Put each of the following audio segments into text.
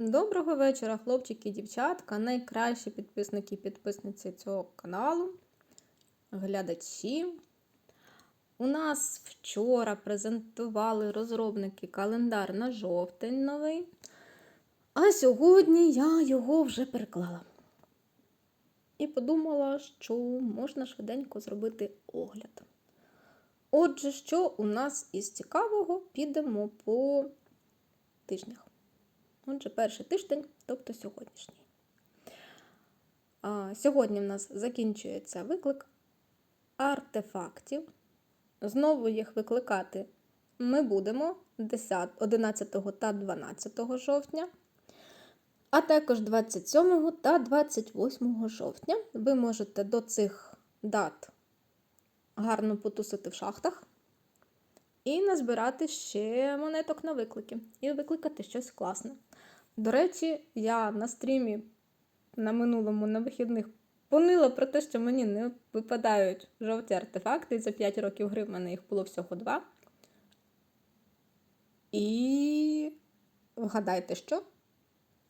Доброго вечора, хлопчики і дівчатка, найкращі підписники і підписниці цього каналу, глядачі. У нас вчора презентували розробники календар на жовтень новий, а сьогодні я його вже переклала. І подумала, що можна швиденько зробити огляд. Отже, що у нас із цікавого підемо по тижнях. Отже, перший тиждень, тобто сьогоднішній. Сьогодні в нас закінчується виклик артефактів. Знову їх викликати ми будемо 10, 11 та 12 жовтня, а також 27 та 28 жовтня. Ви можете до цих дат гарно потусити в шахтах і назбирати ще монеток на виклики, і викликати щось класне. До речі, я на стрімі на минулому на вихідних понила про те, що мені не випадають жовті артефакти. За 5 років гри в мене їх було всього два. І вгадайте, що?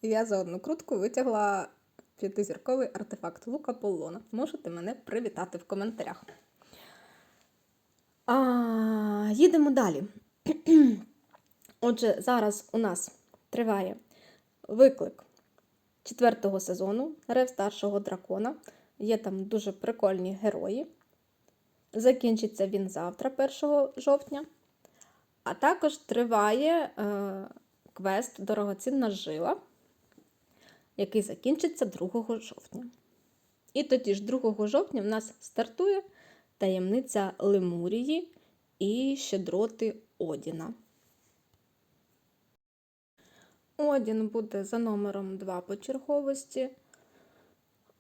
Я за одну крутку витягла п'ятизірковий артефакт Лука Поллона. Можете мене привітати в коментарях. А, Їдемо далі. Отже, зараз у нас триває виклик четвертого сезону Рев старшого дракона. Є там дуже прикольні герої. Закінчиться він завтра, 1 жовтня. А також триває е, квест Дорогоцінна жила, який закінчиться 2 жовтня. І тоді ж 2 жовтня в нас стартує таємниця Лемурії і щедроти Одіна. Одін буде за номером 2 по черговості.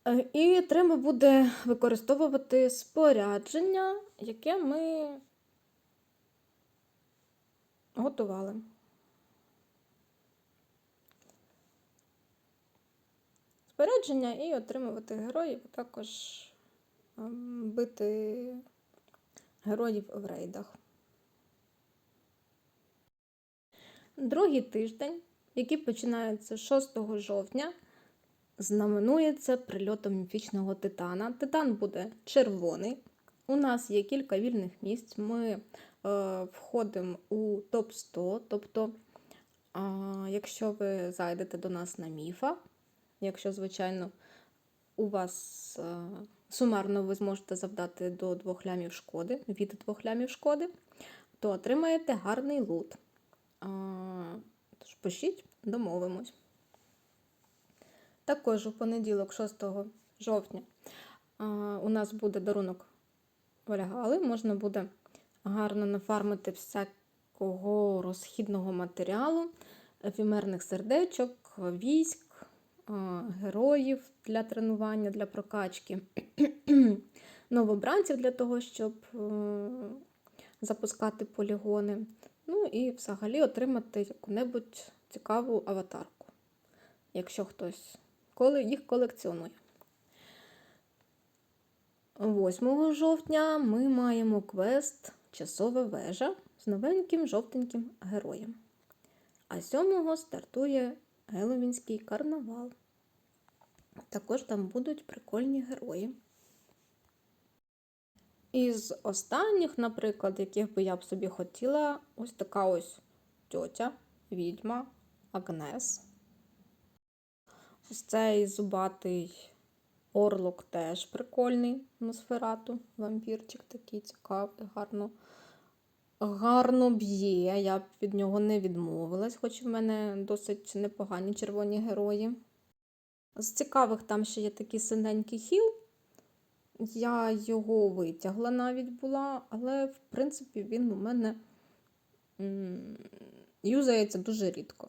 Е, І треба буде використовувати спорядження, яке ми готували. Спорядження і отримувати героїв, а також ем, бити героїв в рейдах. Другий тиждень який починається 6 жовтня, знаменується прильотом міфічного титана. Титан буде червоний. У нас є кілька вільних місць. Ми е, входимо у топ-100. Тобто, е, якщо ви зайдете до нас на міфа, якщо, звичайно, у вас е, сумарно ви зможете завдати до 2 лямів шкоди, від 2 лямів шкоди, то отримаєте гарний лут. Тож пишіть, домовимось. Також у понеділок, 6 жовтня, у нас буде дарунок Валягали. Можна буде гарно нафармити всякого розхідного матеріалу, ефімерних сердечок, військ, героїв для тренування, для прокачки, новобранців для того, щоб е, запускати полігони. Ну і взагалі отримати яку-небудь цікаву аватарку, якщо хтось їх колекціонує. 8 жовтня ми маємо квест Часова вежа з новеньким жовтеньким героєм. А 7-го стартує Геловінський карнавал. Також там будуть прикольні герої. Із останніх, наприклад, яких би я б собі хотіла, ось така ось тьотя, відьма, Агнес. Ось цей зубатий орлок теж прикольний Носферату. Вампірчик такий цікавий, гарно гарно б'є. Я б від нього не відмовилась, хоч в мене досить непогані червоні герої. З цікавих там ще є такий синенький хіл. Я його витягла навіть була, але, в принципі, він у мене юзається дуже рідко.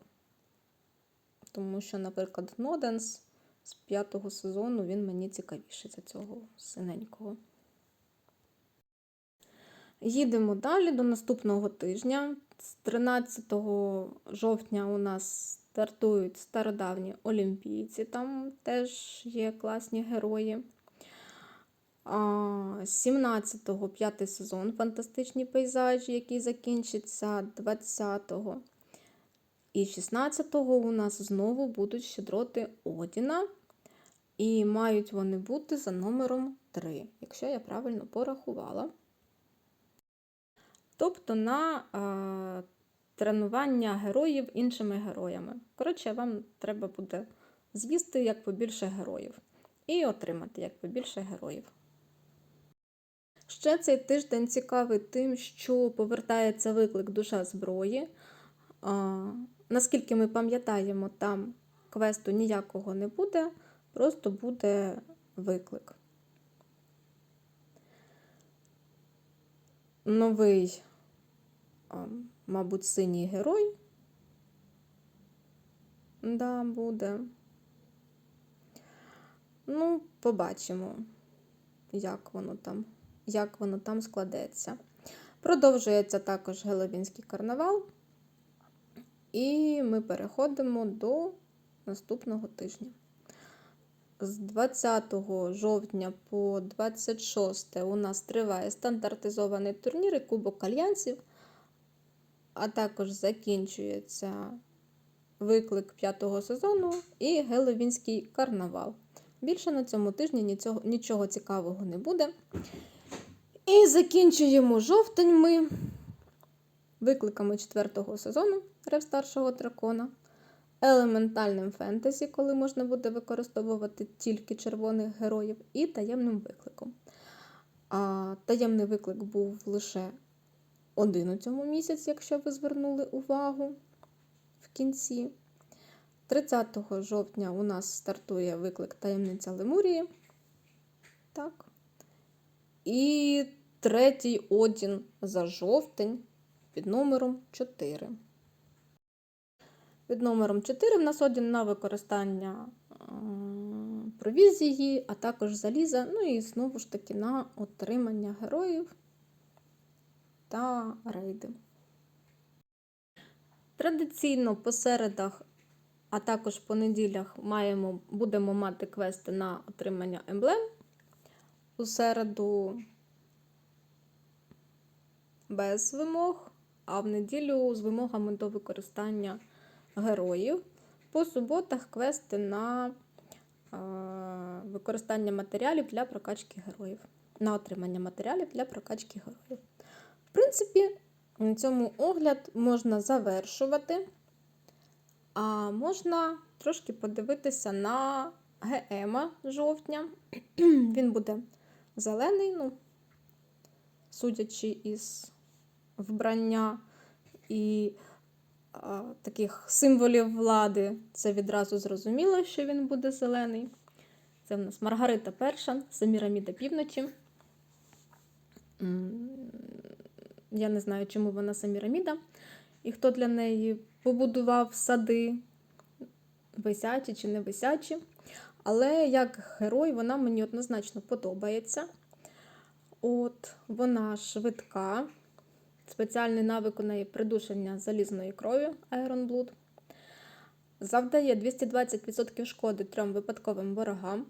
Тому що, наприклад, Ноденс з п'ятого сезону він мені цікавіший за цього синенького. Їдемо далі до наступного тижня. З 13 жовтня у нас стартують стародавні олімпійці, там теж є класні герої. 17-го п'ятий сезон Фантастичні пейзажі, який закінчиться 20-го. І 16-го у нас знову будуть щедроти Одіна. І мають вони бути за номером 3, якщо я правильно порахувала. Тобто на е, тренування героїв іншими героями. Коротше, вам треба буде з'їсти як побільше героїв. І отримати як побільше героїв. Ще цей тиждень цікавий тим, що повертається виклик душа зброї. А, наскільки ми пам'ятаємо, там квесту ніякого не буде, просто буде виклик. Новий, мабуть, синій герой. Да, буде. Ну, побачимо, як воно там, як воно там складеться. Продовжується також Геловінський карнавал. І ми переходимо до наступного тижня. З 20 жовтня по 26 у нас триває стандартизований турнір і Кубок Альянсів, а також закінчується виклик п'ятого сезону і Геловінський карнавал. Більше на цьому тижні нічого, нічого цікавого не буде. І закінчуємо жовтень ми викликами четвертого сезону Рев старшого дракона, елементальним фентезі, коли можна буде використовувати тільки червоних героїв, і таємним викликом. А таємний виклик був лише один у цьому місяці, якщо ви звернули увагу в кінці. 30 жовтня у нас стартує виклик Таємниця Лемурії. Так. І третій одін за жовтень під номером 4. Під номером 4 в нас одін на використання провізії, а також заліза, ну і знову ж таки на отримання героїв та рейди. Традиційно по середах, а також по неділях маємо, будемо мати квести на отримання емблем. У середу без вимог, а в неділю з вимогами до використання героїв. По суботах квести на е, використання матеріалів для прокачки героїв. На отримання матеріалів для прокачки героїв. В принципі, на цьому огляд можна завершувати, а можна трошки подивитися на ГЕМа жовтня. Він буде зелений, ну, судячи із вбрання і а, таких символів влади, це відразу зрозуміло, що він буде зелений. Це в нас Маргарита Перша, Саміраміда Півночі. Я не знаю, чому вона Саміраміда, і хто для неї побудував сади, висячі чи не висячі. Але як герой вона мені однозначно подобається. От, Вона швидка. Спеціальний навик у неї придушення залізної крові Iron Blood. Завдає 220% шкоди трьом випадковим ворогам.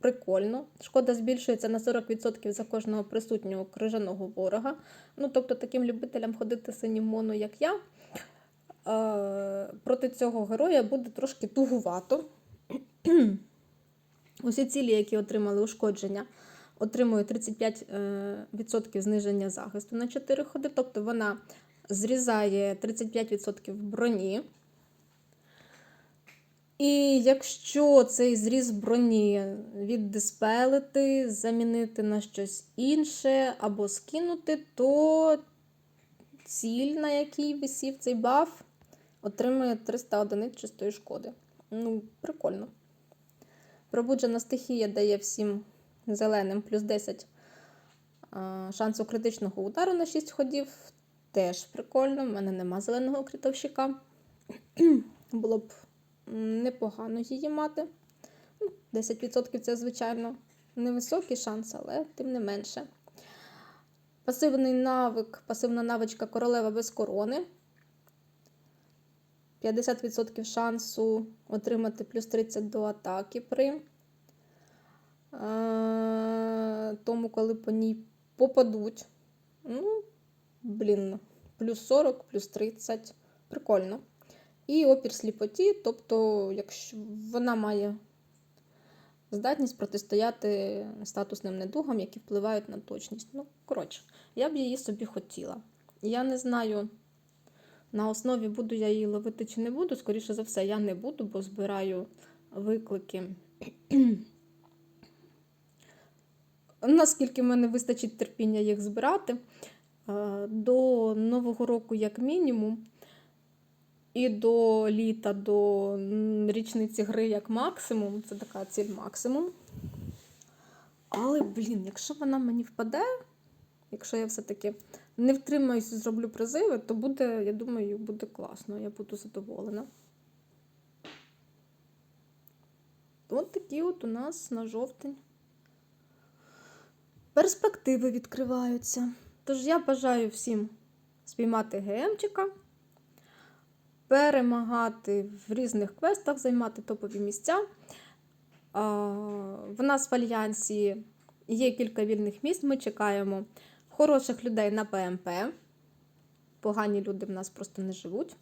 Прикольно. Шкода збільшується на 40% за кожного присутнього крижаного ворога. Ну, тобто, таким любителям ходити синім моно, як я, проти цього героя буде трошки тугувато. Усі цілі, які отримали ушкодження, отримує 35% зниження захисту на 4 ходи. Тобто вона зрізає 35% броні. І якщо цей зріз броні віддиспелити, замінити на щось інше або скинути, то ціль, на якій висів цей баф, отримує 300 одиниць чистої шкоди. Ну, прикольно. Пробуджена стихія дає всім зеленим плюс 10 шансу критичного удару на 6 ходів. Теж прикольно. У мене нема зеленого критовщика. Було б непогано її мати. 10% ну, це, звичайно, невисокий шанс, але тим не менше. Пасивний навик, пасивна навичка королева без корони. 50% шансу отримати плюс 30 до атаки при тому, коли по ній попадуть. Ну, блін, плюс 40, плюс 30. Прикольно. І опір сліпоті, тобто, якщо вона має здатність протистояти статусним недугам, які впливають на точність. Ну, коротше, я б її собі хотіла. Я не знаю, на основі буду я її ловити чи не буду. Скоріше за все, я не буду, бо збираю виклики. Наскільки в мене вистачить терпіння їх збирати, е, до Нового року, як мінімум, і до літа, до річниці гри як максимум, це така ціль максимум. Але, блін, якщо вона мені впаде, якщо я все-таки не втримаюся і зроблю призиви, то буде, я думаю, буде класно, я буду задоволена. От такі от у нас на жовтень перспективи відкриваються. Тож я бажаю всім спіймати ГМчика, перемагати в різних квестах, займати топові місця. В нас в Альянсі є кілька вільних місць. Ми чекаємо хороших людей на ПМП. Погані люди в нас просто не живуть.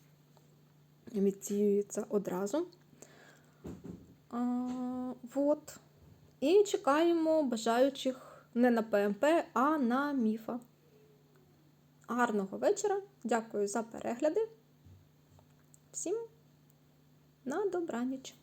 Відсіюються одразу. А, вот. І чекаємо бажаючих не на ПМП, а на міфа. Гарного вечора. Дякую за перегляди. Всім на добраніч.